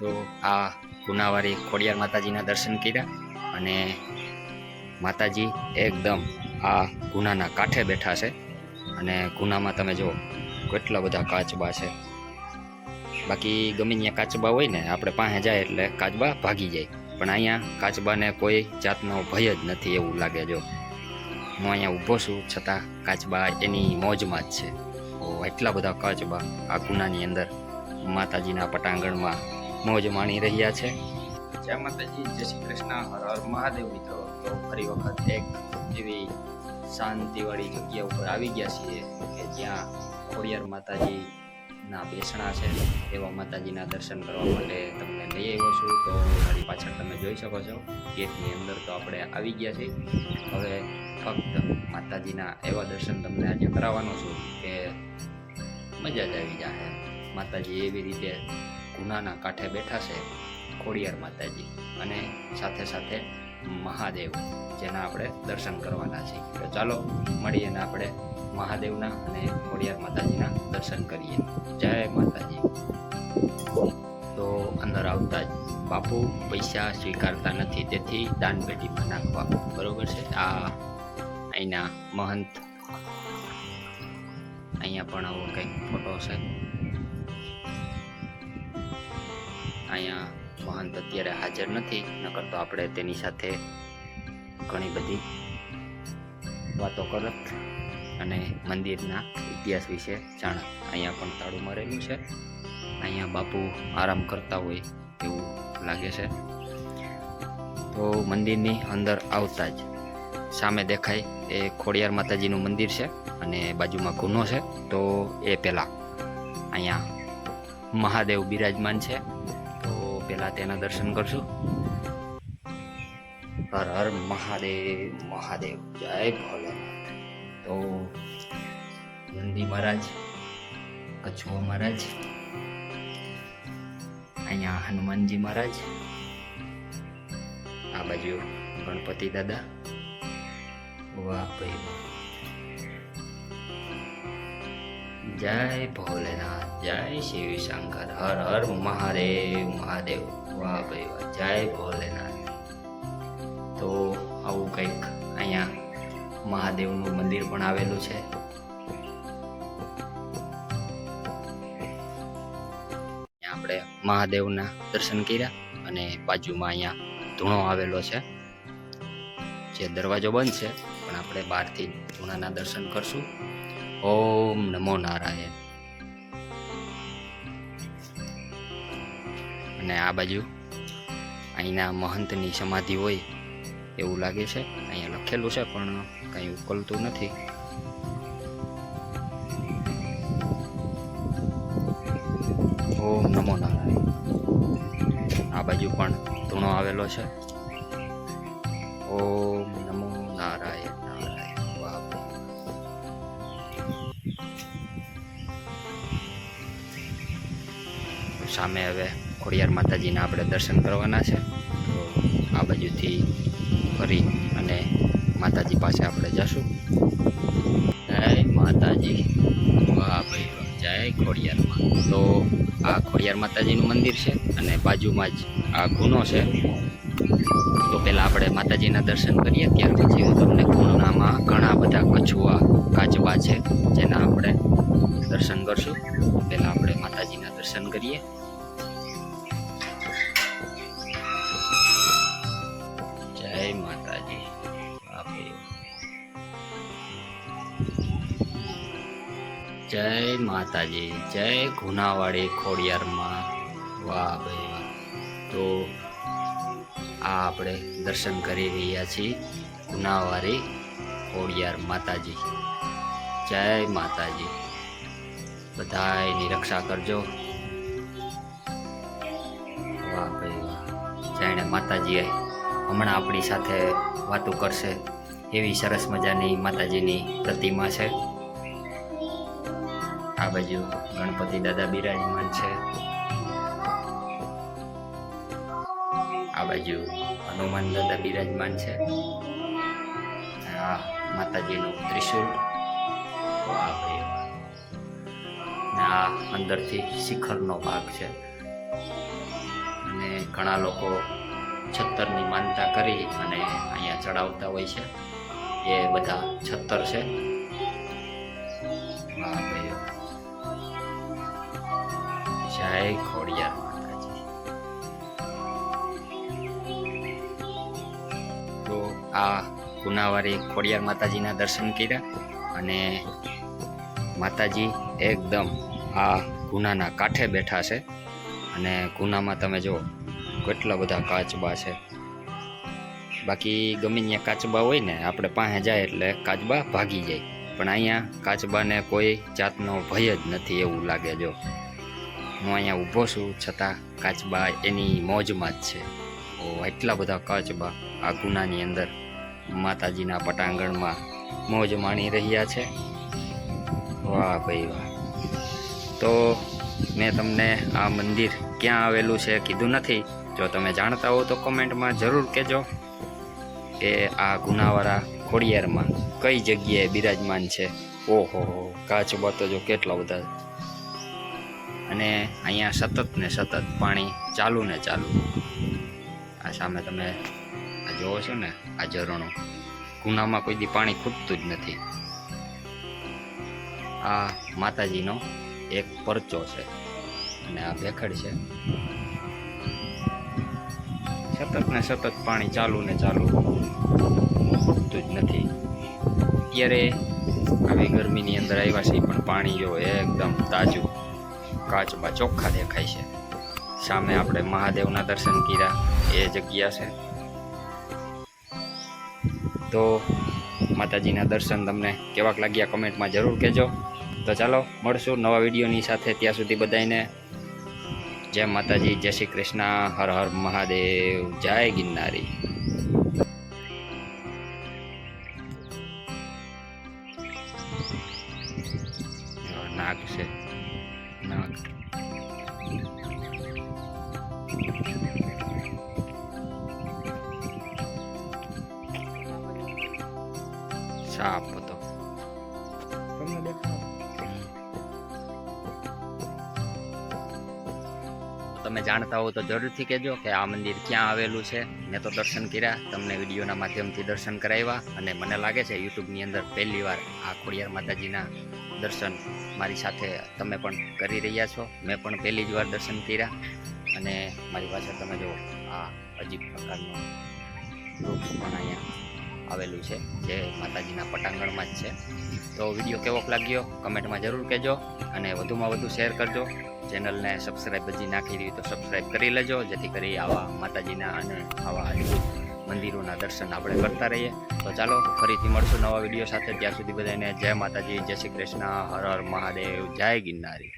તો આ ગુનાવારી ખોડિયાર માતાજીના દર્શન કર્યા અને માતાજી એકદમ આ ગુનાના કાંઠે બેઠા છે. અને ગુનામાં તમે જુઓ, કેટલા બધા કાચબા છે. બાકી ગમે ત્યાં કાચબા હોય ને, આપણે પાસે જાય એટલે કાચબા ભાગી જાય. પણ અહીંયા કાચબાને કોઈ જાતનો ભય જ નથી એવું લાગે જો. હું અહીંયા ઊભો છું, છતાં કાચબા એની મોજમાં જ છે. એટલા બધા કાચબા આ ગુનાની અંદર માતાજીના પટાંગણમાં મોજ માણી રહ્યા છે. જય માતાજી, જય શ્રી કૃષ્ણ. હર હર મહાદેવ મિત્રો. તો ફરી વખત એક એવી શાંતિવાળી જગ્યા ઉપર આવી ગયા છીએ કે જ્યાં ખોડિયાર માતાજીના બેસણા છે એવા માતાજીના દર્શન કરવા માટે તમને લઈ આવ્યો છું. તો મારી પાછળ તમે જોઈ શકો છો, ગેટની અંદર તો આપણે આવી ગયા છીએ. હવે ફક્ત માતાજીના એવા દર્શન તમને આજે કરાવવાનો છું કે મજા જ આવી જાય માતાજી એવી રીતે ગુનાના કાંઠે બેઠા છે ખોડિયાર માતાજી અને સાથે સાથે મહાદેવ, જેના આપણે દર્શન કરવાના છીએ. તો ચાલો મળીએ ને આપણે મહાદેવના અને ખોડિયાર માતાજીના દર્શન કરીએ. જય માતાજી. તો અંદર આવતા જ બાપુ પૈસા સ્વીકારતા નથી, તેથી દાન પેટીમાં નાખવા. બરોબર છે? આ અહીંના મહંત. અહીંયા પણ આવો કંઈક ફોટો છે. અહીંયા મહંત અત્યારે હાજર નથી, નકર તો આપણે તેની સાથે ઘણી બધી વાતો કરત અને મંદિરના ઇતિહાસ વિશે જાણત અહીંયા પણ તાળું મારેલું છે. અહીંયા બાપુ આરામ કરતા હોય એવું લાગે છે. તો મંદિરની અંદર આવતા જ સામે દેખાય એ ખોડિયાર માતાજીનું મંદિર છે અને બાજુમાં ગુનો છે. તો એ પહેલાં અહીંયા મહાદેવ બિરાજમાન છે. પહેલાં તેના દર્શન કરશું હર હર મહાદેવ મહાદેવ, જય ભોલેનાથ. તો નંદી મહારાજ કછુઓ મહારાજ, અહીંયા હનુમાનજી મહારાજ, આ બાજુ ગણપતિ દાદા વાહ ભાઈ જય ભોલેનાથ, જય શિવ શંકર, હર હર મહાદેવ મહાદેવ, વાહ ભાઈ વાહ, જય ભોલેનાથ. તો આવું કંઈક અહીંયા મહાદેવનું મંદિર પણ આવેલું છે. આપણે મહાદેવના દર્શન કર્યા અને બાજુમાં અહીંયા ધૂણો આવેલો છે. જે દરવાજો બંધ છે, પણ આપણે બહારથી ધૂણાના દર્શન કરશું. ઓમ નમો નારાયણ. અને આ બાજુ અહીંના મહંતની સમાધિ હોય એવું લાગે છે. અહીંયા લખેલું છે, પણ કંઈ ઉકલતું નથી. ઓમ નમો નારાયણ. આ બાજુ પણ ધૂણો આવેલો છે. ઓમ સામે હવે ખોડિયાર માતાજીના આપણે દર્શન કરવાના છે. તો આ બાજુથી ફરી અને માતાજી પાસે આપણે જશું. જય માતાજી. વાહ ભાઈ જય ખોડિયારમાં તો આ ખોડિયાર માતાજીનું મંદિર છે અને બાજુમાં જ આ ગુનો છે. તો પહેલાં આપણે માતાજીના દર્શન કરીએ, ત્યાર પછી હું તમને ગુનામાં ઘણા બધા કછુઆ કાચબા છે, જેના આપણે દર્શન કરશું. પહેલાં દર્શન કરીએ. જય માતાજી. બાપરે. જય માતાજી. જય ગુનાવાડી ખોડિયારમાં. વાહ ભાઈ વાહ. તો આ આપણે દર્શન કરી રહ્યા છીએ ગુનાવારી ખોડિયાર માતાજી. જય માતાજી. બધાની રક્ષા કરજો. જાણે માતાજીએ હમણાં આપણી સાથે વાતો કરશે. એવી સરસ મજાની માતાજીની પ્રતિમા છે. આ બાજુ ગણપતિ દાદા બિરાજમાન છે. આ બાજુ હનુમાન દાદા બિરાજમાન છે. આ માતાજીનું ત્રિશુલ આ અંદરથી શિખરનો ભાગ છે. અને ઘણા લોકો છત્તરની માનતા કરી અને અહીંયા ચડાવતા હોય છે. એ બધા છત્તર છે. જય ખોડિયાર આ ગુનાવારી ખોડિયાર માતાજીના દર્શન કર્યા અને માતાજી એકદમ આ ગુનાના કાંઠે બેઠા છે. અને ગુનામાં તમે જુઓ કેટલા બધા કાચબા છે? બાકી ગમે ત્યાં કાચબા હોય ને, આપણે પાસે જાય એટલે કાચબા ભાગી જાય. પણ અહીંયા કાચબાને કોઈ જાતનો ભય જ નથી એવું લાગે જો. હું અહીંયા ઊભો છું છતાં કાચબા એની મોજમાં જ છે. ઓ, એટલા બધા કાચબા આ ગુનાની અંદર માતાજીના પટાંગણમાં મોજ માણી રહ્યા છે? વાહ ભાઈ વાહ. તો મેં તમને આ મંદિર ક્યાં આવેલું છે કીધું નથી? જો તમે જાણતા હો તો કોમેન્ટમાં જરૂર કહેજો કે આ ગુનાવાળા ખોડિયારમાં કઈ જગ્યાએ બિરાજમાન છે? ઓહો કાચબા તો જો કેટલા બધા. અને અહીંયા સતત ને સતત પાણી ચાલુ ને ચાલુ. આ સામે તમે આ જોવો છો ને, આ ઝરણું. ગુનામાં કોઈ દી પાણી ખૂટતું જ નથી. આ માતાજીનો એક પરચો છે. અને આ ભેખડ છે. સતત ને સતત પાણી ચાલુ ને ચાલુ. ખૂટતું જ નથી. અત્યારે આવી ગરમીની અંદર આવ્યા છે પણ પાણી જો એકદમ તાજું કાચમાં ચોખ્ખા દેખાય છે. સામે આપણે મહાદેવના દર્શન કર્યા, એ જગ્યા છે. તો માતાજીના દર્શન તમને કેવાક લાગ્યા, કમેન્ટમાં જરૂર કહેજો. તો ચાલો, મળશું નવા વિડીયોની સાથે. ત્યાં સુધી બધાને જય માતાજી જય શ્રી કૃષ્ણ હર હર મહાદેવ જય ગિરનારી. નાગ છે નાગ તમે જાણતા હો તો જરૂરથી કહેજો કે આ મંદિર ક્યાં આવેલું છે. મેં તો દર્શન કર્યા, તમને વિડીયોના માધ્યમથી દર્શન કરાવ્યા અને મને લાગે છે યુટ્યુબની અંદર પહેલી વાર આ ખોડિયાર માતાજીના દર્શન મારી સાથે તમે પણ કરી રહ્યા છો. મેં પણ પહેલી જ વાર દર્શન કર્યા અને મારી પાસે તમે જો આ અજીબ પ્રકારનો વૃક્ષ પણ અહીંયા આવેલું છે, જે માતાજીના પટાંગણમાં જ છે. તો વીડિયો કેવોક લાગ્યો, કમેન્ટમાં જરૂર કહેજો અને વધુમાં વધુ શેર કરજો. ચેનલને સબસ્ક્રાઈબ હજી નાખી દીધી તો સબસ્ક્રાઈબ કરી લેજો, જેથી કરી આવા માતાજીના અને આવા મંદિરોના દર્શન આપણે કરતા રહીએ. તો ચાલો, ફરીથી મળશું નવા વીડિયો સાથે. ત્યાં સુધી બધાને જય માતાજી, જય શ્રી કૃષ્ણ, હર હર મહાદેવ, જય ગિરનારી.